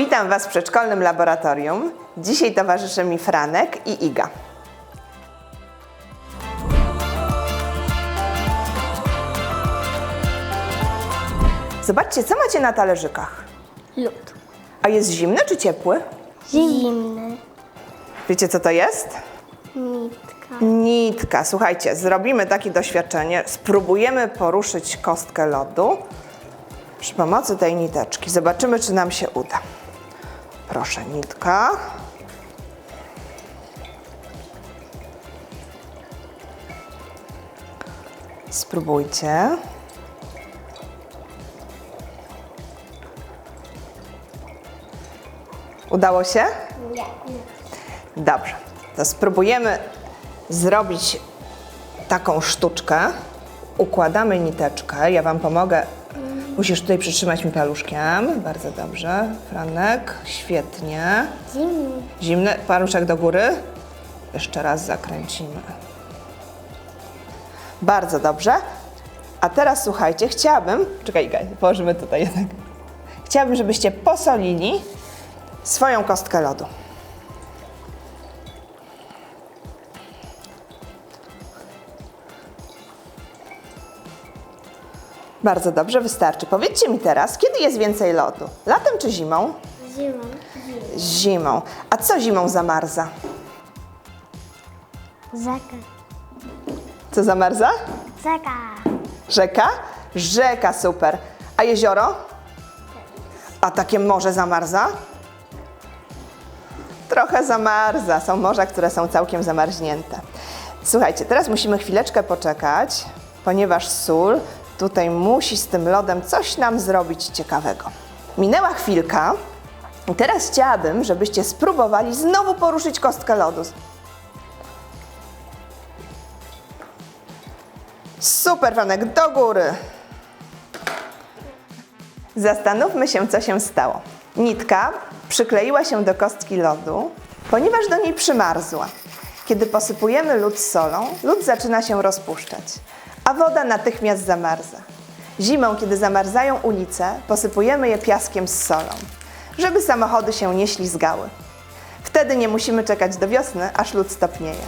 Witam Was w przedszkolnym laboratorium. Dzisiaj towarzyszy mi Franek i Iga. Zobaczcie, co macie na talerzykach. Lód. A jest zimny czy ciepły? Zimny. Wiecie, co to jest? Nitka. Nitka. Słuchajcie, zrobimy takie doświadczenie. Spróbujemy poruszyć kostkę lodu przy pomocy tej niteczki. Zobaczymy, czy nam się uda. Proszę, nitka. Spróbujcie. Udało się? Nie. Dobrze, to spróbujemy zrobić taką sztuczkę. Układamy niteczkę. Ja Wam pomogę. Musisz tutaj przytrzymać mi paluszkiem. Bardzo dobrze. Franek, świetnie. Zimny. Zimny paluszek do góry. Jeszcze raz zakręcimy. Bardzo dobrze. A teraz słuchajcie, chciałabym. Czekaj, Iga, położymy tutaj jednak. Chciałabym, żebyście posolili swoją kostkę lodu. Bardzo dobrze, wystarczy. Powiedzcie mi teraz, kiedy jest więcej lodu? Latem czy zimą? Zimą. Zimą. A co zimą zamarza? Zaka. Co zamarza? Zaka. Rzeka? Rzeka, super. A jezioro? A takie morze zamarza? Trochę zamarza. Są morza, które są całkiem zamarznięte. Słuchajcie, teraz musimy chwileczkę poczekać, ponieważ sól tutaj musi z tym lodem coś nam zrobić ciekawego. Minęła chwilka i teraz chciałabym, żebyście spróbowali znowu poruszyć kostkę lodu. Super, Franek, do góry. Zastanówmy się, co się stało. Nitka przykleiła się do kostki lodu, ponieważ do niej przymarzła. Kiedy posypujemy lód solą, lód zaczyna się rozpuszczać, a woda natychmiast zamarza. Zimą, kiedy zamarzają ulice, posypujemy je piaskiem z solą, żeby samochody się nie ślizgały. Wtedy nie musimy czekać do wiosny, aż lód stopnieje.